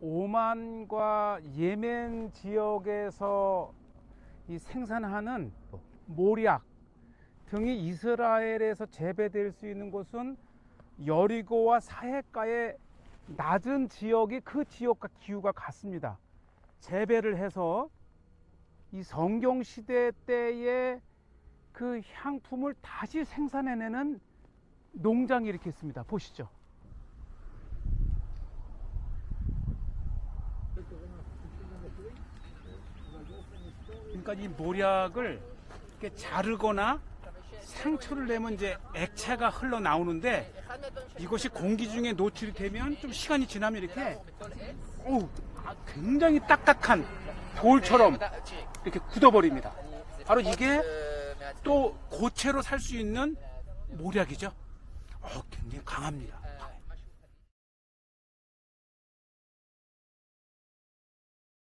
오만과 예멘 지역에서 이 생산하는 모략 등이 이스라엘에서 재배될 수 있는 곳은 여리고와 사해가의 낮은 지역이 그 지역과 기후가 같습니다. 재배를 해서 이 성경 시대 때의 그 향품을 다시 생산해내는 농장이 이렇게 있습니다. 보시죠. 그러니까 이 모략을 이렇게 자르거나 상처를 내면 이제 액체가 흘러 나오는데 이것이 공기 중에 노출이 되면 좀 시간이 지나면 이렇게 오 굉장히 딱딱한 돌처럼 이렇게 굳어버립니다. 바로 이게 또 고체로 살 수 있는 모략이죠. 어, 굉장히 강합니다.